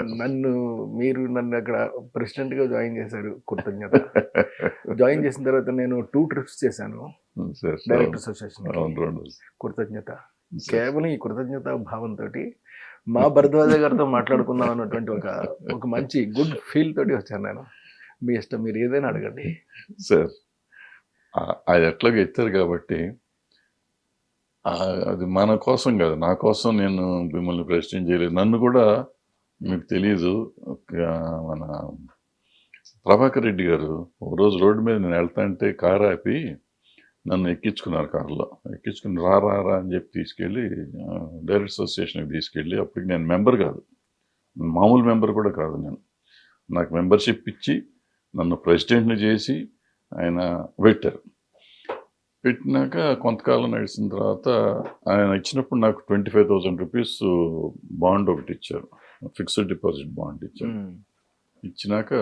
నన్ను మీరు నన్ను అక్కడ ప్రెసిడెంట్గా జాయిన్ చేశారు కృతజ్ఞత. జాయిన్ చేసిన తర్వాత నేను టూ ట్రిప్స్ చేశాను సార్ డైరెక్టర్ అసోసియేషన్ కృతజ్ఞత. కేవలం ఈ కృతజ్ఞత భావంతో మా భరద్వాజ గారితో మాట్లాడుకుందాం అన్నటువంటి ఒక ఒక మంచి గుడ్ ఫీల్ తోటి వచ్చాను నేను. మీ ఇష్టం మీరు ఏదైనా అడగండి. సార్. అది ఎట్లాగ ఎత్తారు కాబట్టి అది మన కోసం కాదు నా కోసం నేను మిమ్మల్ని ప్రశ్న చేయలేదు నన్ను కూడా మీకు తెలియదు ఒక మన ప్రభాకర్ రెడ్డి గారు ఒక రోజు రోడ్డు మీద నేను వెళ్తాంటే కారు ఆపి నన్ను ఎక్కించుకున్నారు కారులో. ఎక్కించుకుని రా రా రా అని చెప్పి తీసుకెళ్ళి డైరెక్ట్ అసోసియేషన్కి తీసుకెళ్ళి అప్పటికి నేను మెంబర్ కాదు. మామూలు మెంబర్ కూడా కాదు నేను. నాకు మెంబర్షిప్ ఇచ్చి నన్ను ప్రెసిడెంట్ని చేసి ఆయన పెట్టారు. పెట్టినాక కొంతకాలం నడిచిన తర్వాత ఆయన ఇచ్చినప్పుడు నాకు twenty five thousand rupees bond ఒకటి ఇచ్చారు. ఫిక్స్డ్ డిపాజిట్ బాండ్ ఇచ్చారు. ఇచ్చినాక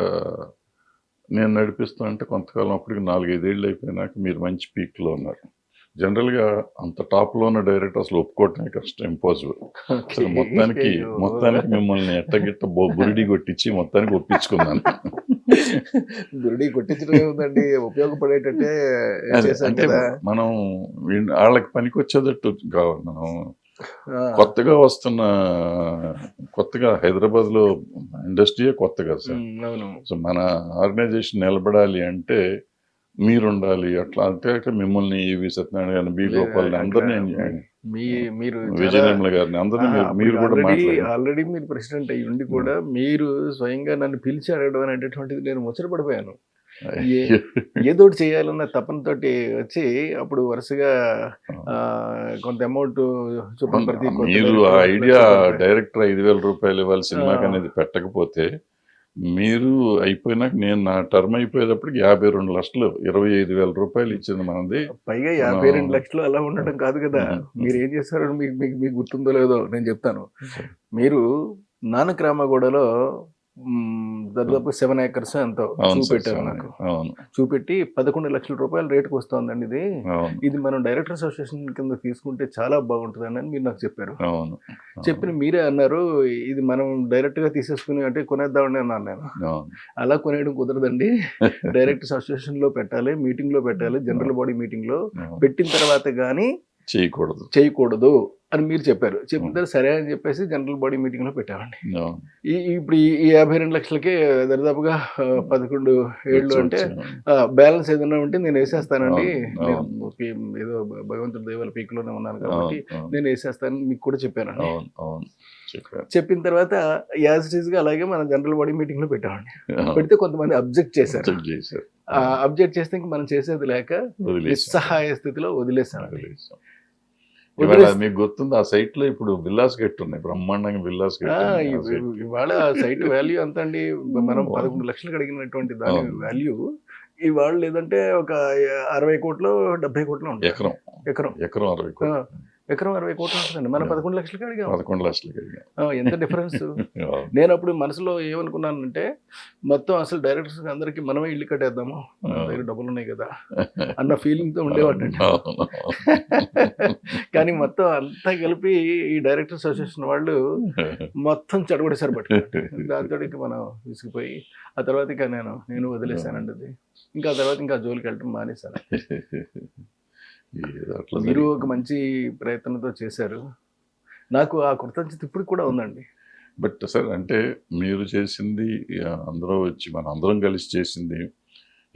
నేను నడిపిస్తా అంటే కొంతకాలం అప్పటికి నాలుగైదేళ్ళు అయిపోయినాక మీరు మంచి పీక్లో ఉన్నారు. జనరల్గా అంత టాప్లో ఉన్న డైరెక్టర్ అసలు ఒప్పుకోవటమే కష్టం ఇంపాసిబుల్. అసలు మొత్తానికి మొత్తానికి మిమ్మల్ని ఎట్టగిట్ట బొ- బురిడి కొట్టించి మొత్తానికి ఒప్పించుకున్నాను. గురుడి కొట్టించడం ఏముందండి ఉపయోగపడేటట్టే అంటే మనం వీళ్ళ- వాళ్ళకి పనికి వచ్చేటట్టు కావాలి మనం. కొత్తగా వస్తున్న కొత్తగా హైదరాబాద్లో ఇండస్ట్రీయే కొత్తగా సార్. సో మన ఆర్గనైజేషన్ నిలబడాలి అంటే మీరు ఉండాలి అట్లా అంతే మిమ్మల్ని ఈవి సత్యనారాయణ గారిని బి. గోపాల్ అందరినీ మీ మీరు గారిని అందరినీ మీరు- కూడా ఆల్రెడీ మీరు ప్రెసిడెంట్ అయ్యి ఉండి కూడా మీరు స్వయంగా నన్ను పిలిచి అడగడం అనేటటువంటిది నేను ముచ్చటపడిపోయాను ఏదో చేయాలన్న తపనతోటి వచ్చి అప్పుడు వరుసగా ఆ, కొంత అమౌంట్ చొప్పున ప్రతి ఐడియా. డైరెక్టర్ ఐదు వేల రూపాయలు ఇవ్వాలి సినిమాకి. అనేది పెట్టకపోతే మీరు అయిపోయినాక నేను నా టర్మ్ అయిపోయేటప్పటికి యాభై రెండు లక్షలు ఇరవై ఐదు వేల రూపాయలు ఇచ్చింది మనది. పైగా యాభై రెండు లక్షలు అలా ఉండటం కాదు కదా. మీరు ఏం చేస్తారో మీకు మీకు మీకు గుర్తుందో లేదో నేను చెప్తాను. మీరు నానక్ రామగూడలో మ్, దాదాపు సెవెన్ ఏకర్స్ ఎంతో చూపెట్టారు. నాకు. చూపెట్టి పదకొండు లక్షల రూపాయల రేటుకు వస్తుందండి ఇది. ఇది మనం డైరెక్టర్ అసోసియేషన్ కింద తీసుకుంటే చాలా బాగుంటుందండి అని మీరు నాకు చెప్పారు. అవును. చెప్పిన మీరే అన్నారు ఇది మనం డైరెక్ట్గా తీసేసుకుని అంటే కొనేద్దామని అన్నాను నేను. అలా కొనేయడం కుదరదండి. డైరెక్టర్స్ అసోసియేషన్లో పెట్టాలి మీటింగ్లో పెట్టాలి జనరల్ బాడీ మీటింగ్లో. పెట్టిన తర్వాత గానీ చేయకూడదు. చేయకూడదు అని మీరు చెప్పారు. చెప్పిన తర్వాత సరే అని చెప్పేసి జనరల్ బాడీ మీటింగ్లో పెట్టామండి. ఈ ఇప్పుడు ఈ- యాభై రెండు లక్షలకి దరిదాపుగా పదకొండు ఏళ్ళు అంటే బ్యాలెన్స్ ఏదైనా ఉంటే నేను వేసేస్తానండి. ఏదో భగవంతుడి దేవాల పీక్లోనే ఉన్నాను కాబట్టి నేను వేసేస్తాను మీకు కూడా చెప్పానండి. చెప్పారు. చెప్పిన తర్వాత యాజ్ ఇట్ ఈస్గా అలాగే మనం జనరల్ బాడీ మీటింగ్లో పెట్టామండి. పెడితే కొంతమంది అబ్జెక్ట్ చేశారు. అబ్జెక్ట్ చేస్తే ఇంక మనం చేసేది లేక. నిస్సహాయ స్థితిలో వదిలేసాం. ఇవాళ మీకు గుర్తుంది? ఆ సైట్లో ఇప్పుడు విల్లాస్ గెట్ ఉన్నాయి. బ్రహ్మాండంగా విల్లాస్ గెట్ ఆ ఇవాళ సైట్ వాల్యూ ఎంత అండి? మనం. పదకొండు లక్షలకు అడిగినటువంటి దాని. వాల్యూ ఇవాళ లేదంటే ఒక అరవై కోట్లు డెబ్బై కోట్లు ఉంటుంది ఎకరం. ఎకరం. ఎకరం అరవై కోట్లు. ఎకరం అరవై కోట్లు ఉంటుందండి. మనం. పదకొండు లక్షలకి అడిగాం. పదకొండు లక్షలకి అడిగాం. ఆ, ఎంత డిఫరెన్స్. నేను అప్పుడు మనసులో ఏమనుకున్నానంటే మొత్తం అసలు డైరెక్టర్స్ అందరికి మనమే ఇల్లు కట్టేద్దాము. మన. దగ్గర డబ్బులు ఉన్నాయి కదా. అన్న ఫీలింగ్తో ఉండేవాడిని అవును, కానీ మొత్తం అంతా కలిపి ఈ డైరెక్టర్ అసోసియేషన్ వాళ్ళు మొత్తం చెడగొడేసారు బట్ దాంతో ఇక మనం విసిగిపోయి ఆ తర్వాత ఇక నేను నేను వదిలేశానండి ఇంకా ఆ తర్వాత ఇంకా జోలికి వెళ్ళటం మానేశాను. అట్లా మీరు. ఒక మంచి ప్రయత్నంతో చేశారు. నాకు ఆ కృతజ్ఞత ఇప్పుడు కూడా ఉందండి. బట్ సార్ అంటే మీరు చేసింది అందరూ వచ్చి మన అందరం కలిసి చేసింది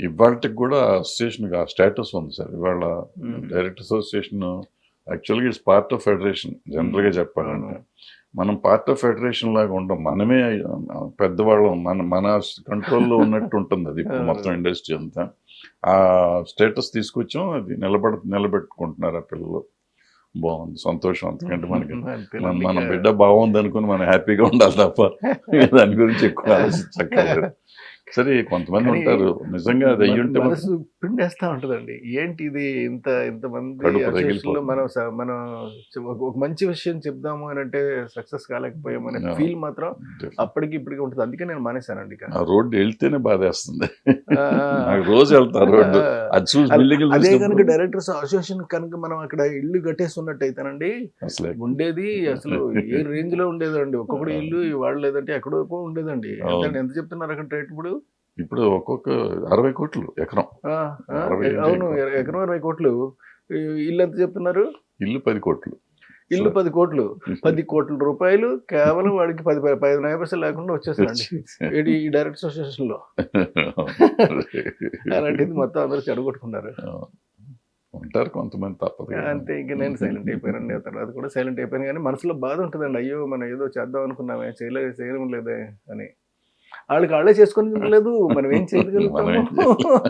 ఇవాళకి కూడా అసోసియేషన్ ఆ స్టేటస్ ఉంది సార్. ఇవాళ. డైరెక్ట్ అసోసియేషన్ యాక్చువల్గా ఇట్స్ పార్ట్ ఆఫ్ ఫెడరేషన్ జనరల్గా చెప్పాలంటే. మనం పార్ట్ ఆఫ్ ఫెడరేషన్ లాగా ఉండం మనమే పెద్దవాళ్ళం మన మన కంట్రోల్లో ఉన్నట్టు ఉంటుంది అది. మొత్తం ఇండస్ట్రీ అంతా. ఆ స్టేటస్ తీసుకొచ్చాం. అది నిలబడ నిలబెట్టుకుంటున్నారు ఆ పిల్లలు. బాగుంది. సంతోషం అంతకంటే మనకి. మన మన బిడ్డ బాగుంది అనుకుని మనం హ్యాపీగా ఉండాలి తప్ప. దాని గురించి ఎక్కువ ఆలోచించక్కర్లేదు. సరే కొంతమంది ఉంటారు. నిజంగా అది అయ్యి మన- ఉంటే మాత్రం మనసు పిండేస్తా ఉంటదండి. ఏంటి ఇది ఇంత ఇంతమంది. మనం మనం ఒక మంచి విషయం చెప్దాము అని అంటే సక్సెస్ కాలేకపోయామనే Yeah. ఫీల్ మాత్రం అప్పటికి ఇప్పటికి ఉంటుంది. అందుకే నేను మానేశానండి రోడ్డు వెళ్తేనే బాధేస్తుంది. రోజు వెళ్తా రోడ్డు. అది కనుక డైరెక్టర్స్ అసోసియేషన్ కనుక మనం అక్కడ ఇల్లు కట్టేస్తున్నట్టయితేనండి అసలే. ఉండేది అసలు ఏ రేంజ్లో ఉండేదండి ఒక్కొక్కటి ఇల్లు వాళ్ళు లేదంటే ఎక్కడో ఉండేదండి. ఎంత చెప్తున్నారు అక్కడ రేట్ ఇప్పుడు? ఇప్పుడు ఒక్కొక్క అరవై కోట్లు ఎకరం. అవును. ఎకరం అరవై కోట్లు. ఇల్లు ఎంత చెప్తున్నారు? ఇల్లు పది కోట్లు. ఇల్లు పది కోట్లు. పది కోట్ల రూపాయలు కేవలం వాడికి పది పది నయ పైసలు లేకుండా వచ్చేస్తారండి. ఈ డైరెక్టర్ అసోసియేషన్లో అలాంటిది మొత్తం అందరూ చెడగొట్టుకున్నారు. ఉంటారు కొంతమంది తప్పదు. అంతే ఇంక నేను సైలెంట్ అయిపోయానండి. ఆ తర్వాత కూడా సైలెంట్ అయిపోయాను. కానీ మనసులో బాధ ఉంటుందండి. అయ్యో మనం ఏదో చేద్దాం అనుకున్నామే. చేయలేదు చేయడం లేదే అని. వాళ్ళకి వాళ్ళే చేసుకుని లేదు మనం ఏం మనం ఏం చేయగలుగుతాము